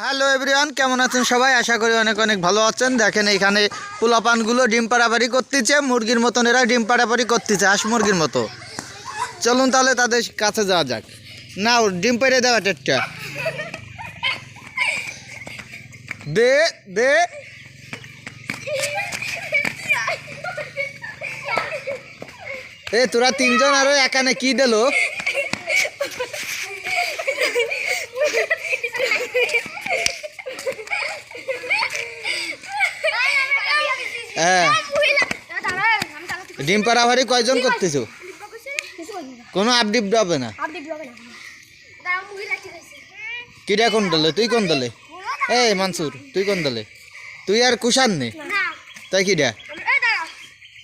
Hello everyone কেমন আছেন সবাই? আশা করি অনেক অনেক ভালো আছেন। দেখেন এখানে পোলাপানগুলো ডিম পাড়াপাড়ি করতেছে, মুরগির মতন এরা ডিম পাড়াপাড়ি করতেছে, হাঁস মুরগির মতো। চলুন তাহলে তাদের কাছে যাওয়া যাক। না ডিম পেড়ে দেওয়া টেটটা দে দে। এ, তোরা তিনজন আরও এখানে কি দিলো? হ্যাঁ। পাড়াপাড়ি কয়জন করতেছো? কোনো আপডিপ হবে না? কিরা কোন দলে? তুই কোন দলে? এই, মানসুর, তুই কোন দলে? তুই আর কুষান নে? তাই কিডা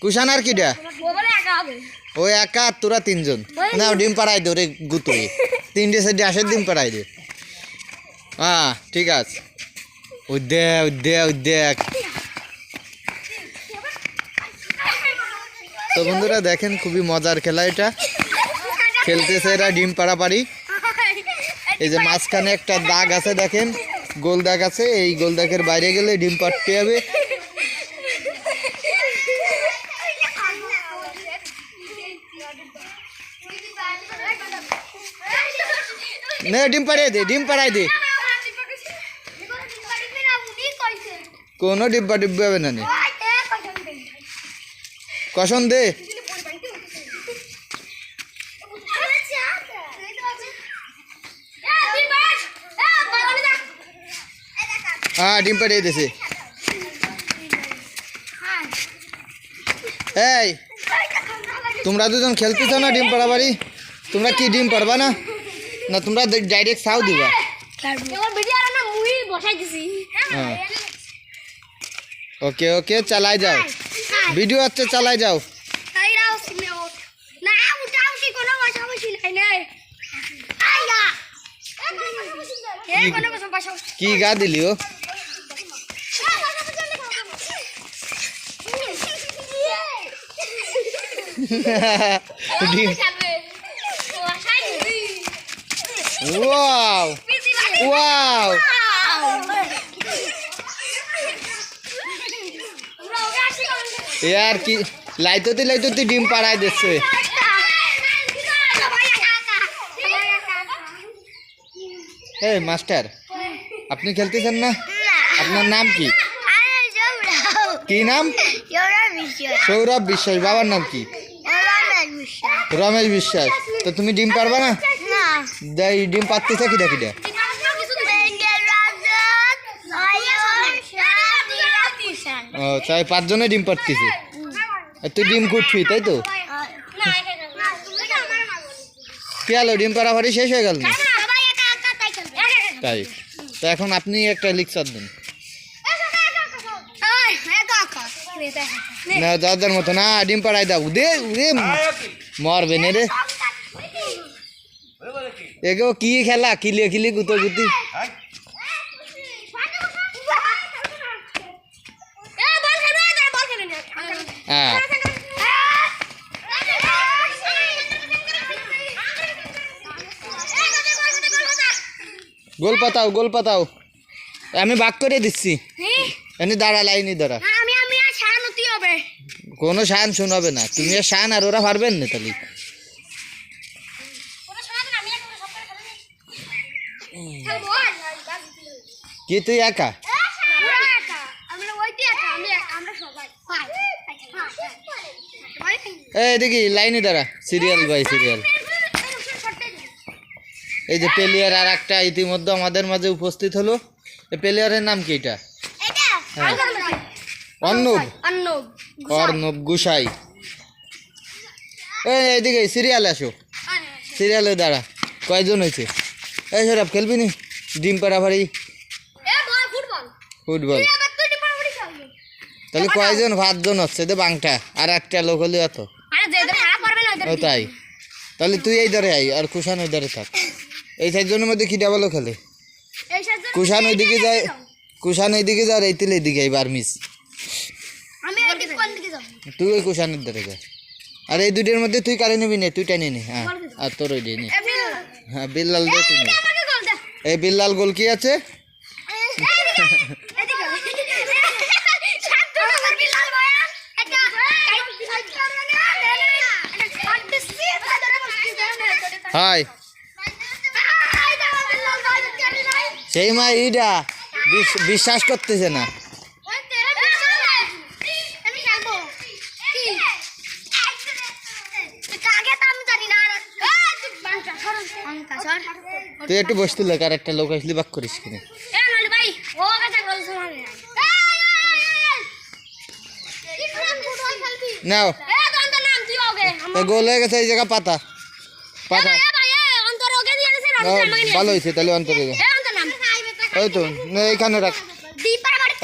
কুষান আর কিডা ও একা, তোরা তিনজন। না ডিম পাড়াই দে রে গুতুই তিনটে সাইডে আসে, ডিম পাড়াই দে। হ্যাঁ ঠিক আছে। উদ্দে উদ্দে উদ্দে তো বন্ধুরা দেখেন খুবই মজার খেলা এটা। খেলতেছে এরা ডিম পাড়াপাড়ি। এই যে মাঝখানে একটা দাগ আছে দেখেন, গোল দাগ আছে, এই গোল দাগের বাইরে গেলে ডিম পাড়তে হবে। নে, ডিম পাড়িয়ে দে, ডিম পাড়াই দে। কোনো ডিব্বা ডিব্বা হবে না নে। কষন দে হ্যাঁ ডিম পাড়িয়ে দিছে এই তোমরা দুজন খেলতেছ না ডিম পাড়াবাড়ি তোমরা কি ডিম পারবা না না তোমরা ডাইরেক্ট সাউ দিবা হ্যাঁ ওকে ওকে চালাই যাও ভিডিও হচ্ছে চালাই যাও। কি গা দিলি ও? ওয়াও এ আর কি লাইততে লাইততে ডিম পাড়ায় দিচ্ছে। এই মাস্টার আপনি খেলতেছেন না? আপনার নাম কি? কি নাম? সৌরভ বিশ্বাস বাবার নাম কি? রমেশ বিশ্বাস। তো তুমি ডিম পারবা না? ডিম পাততেছে কিটা কিটা তাই পাঁচজনে ডিম পাড়তেছে। আর তুই ডিম কুটবি তাই তো? কি হলো, ডিম পাড়াপাড়ি শেষ হয়ে গেল তাই। তো এখন আপনি একটা লিকচার দেন। না, দাদার মতো, না, ডিম পাড়াই দাও। দে দে মরবে না রে। এগো, কি খেলা? কিলে, কিলি, গুতো, গুতি। গোল পাতাও গোল পাতাও আমি বাক করে দিচ্ছি এনে দাঁড়া লাইনি দাঁড়া আমি আমি আর শানতি হবে কোনো শান শোনাবে না তুমি আর শান আর ওরা পারবেন না তাহলে কি তুই একা এই দেখি লাইনে দাঁড়া সিরিয়াল বাই সিরিয়াল এই যে প্লেয়ার আর একটা ইতিমধ্যে আমাদের মাঝে উপস্থিত হলো। এই প্লেয়ারের নাম কি এটা? হ্যাঁ। অর্ণব। অর্ণব? গুসাই। এই এইদিকে সিরিয়াল আসো। সিরিয়ালে দাঁড়া কয়জন হয়েছে? এই সরব খেলবি নি? ডিম বল ফুটবল। তাহলে কয়জন? ভাতজন হচ্ছে তো বাংটা। আর একটা লোক হলে ও তাই। তাহলে তুই এই ধারে আই আর কুষাণ ওই ধারে থাক। এই চারজনের মধ্যে কি ডাবলও খেলে এই কুষাণ ওইদিকে যায় কুষাণ এইদিকে যা আর এই তেলে এইদিকে আইবার মিস আমি এদিকে কোন দিকে যাব তুই ওই কুষাণের ধারে যা আর এই দুটোর মধ্যে তুই কারে নিবি নে তুই টাইনে নে হ্যাঁ আর তোর ওই দিয়ে নে হ্যাঁ বিল্লাল দে তুই এই বিল্লাল গোল কি আছে হয় সেই মা বিশ- বিশ্বাস করতেছে না। তুই একটু বসতে লোক আর একটা লোক আসলি বাক করিস কিনে। নাও। গোল হয়ে গেছে এই জায়গা পাতা। পাতা। ভালো হয়েছে তাহলে অন্তরে ওই তো এইখানে রাখ।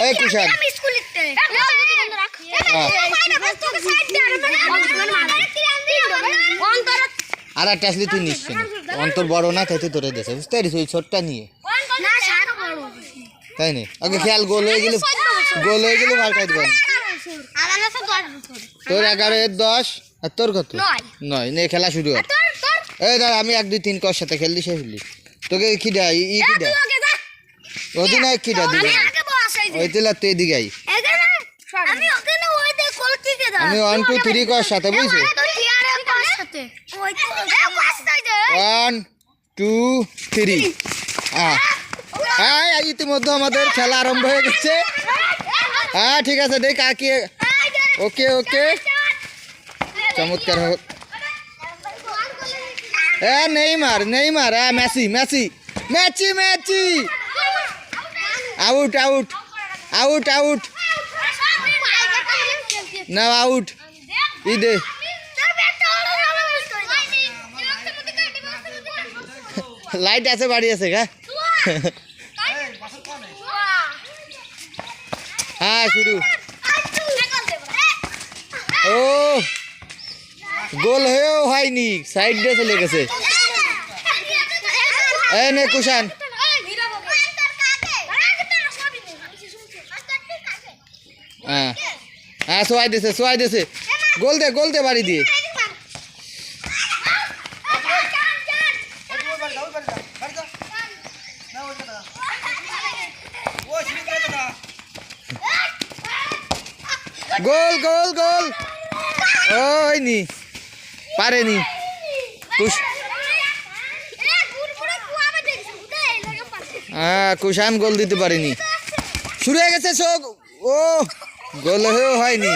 এই কুশাল। আর একটা আসলি তুই নিস অন্তর বড় না তাই তো তোরে দেশে বুঝতে পারিস ওই ছোটটা নিয়ে। তাই নি। ওকে খেয়াল গোল হয়ে গেলে গোল হয়ে গেলে পাল্টাই দেবেন তোর এগারো এর দশ। আর তোর কত? নয়। নয়। নে খেলা শুরু কর। এই দাঁড়া আমি এক দুই তিন কর সাথে। খেললি সে তোকে কি দেয়? ই কি দেয়? অধিনায়ক কি দেয় দিবে ওই তেলা তুই এদিকে আই আমি ওই কোল দাও কর সাথে বুঝছ ওয়ান টু থ্রি। হ্যাঁ হ্যাঁ ইতিমধ্যে আমাদের খেলা আরম্ভ হয়ে গেছে। হ্যাঁ ঠিক আছে দেখ কাকি ওকে ওকে। চমৎকার হোক এ নেইমার নেইমার হ্যাঁ Messi Messi. Matchy Messi out out out out না আউট ই দে লাইট আছে, বাড়ি আছে, গা। হ্যাঁ শুরু। ও, গোল হয়েও হয়নি। সাইড দিয়ে চলে গেছে। এই নে কুশান হ্যাঁ। হ্যাঁ সোয়াই দিছে সোয়াই দিছে। গোল দে গোল দে বাড়ি দিয়ে। গোল গোল গোল। ওই নি পারেনি হ্যাঁ কুশান গোল দিতে পারেনি। শুরু হয়ে গেছে শোক ও। গোল হয়েও হয়নি।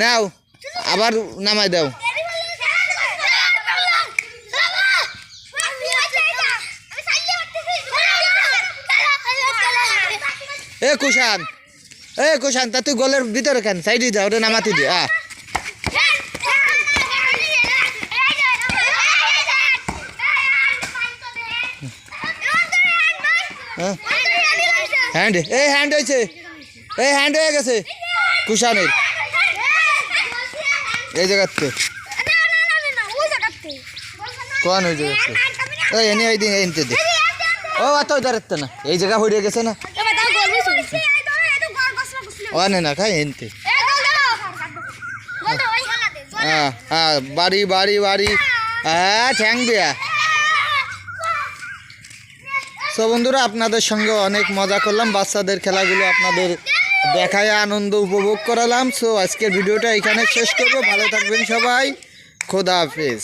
নাও, আবার নামাই দাও। এ কুশান এ কুশান তা তুই গোলের ভিতরে কেন? সাইডে যা ওটা নামাতে দে আ হ্যান্ড এই হ্যান্ড হয়েছে। এই হ্যান্ড হয়ে গেছে। কুশানের এই জায়গাতে। কোন ওই জায়গাতে? ওই এনে ওই দিন এনতে দে। ও এত দাঁড়াতে না। এই জায়গা হয়ে গেছে না? ও নে না খাই এনতে। হ্যাঁ হ্যাঁ বাড়ি বাড়ি বাড়ি। হ্যাঁ ঠ্যাং দেয়া। সো বন্ধুরা, আপনাদের সঙ্গে অনেক মজা করলাম। বাচ্চাদের খেলাগুলো আপনাদের দেখায় আনন্দ উপভোগ করালাম। সো আজকের ভিডিওটা এখানে শেষ করব। ভালো থাকবেন সবাই। খোদা হাফেজ।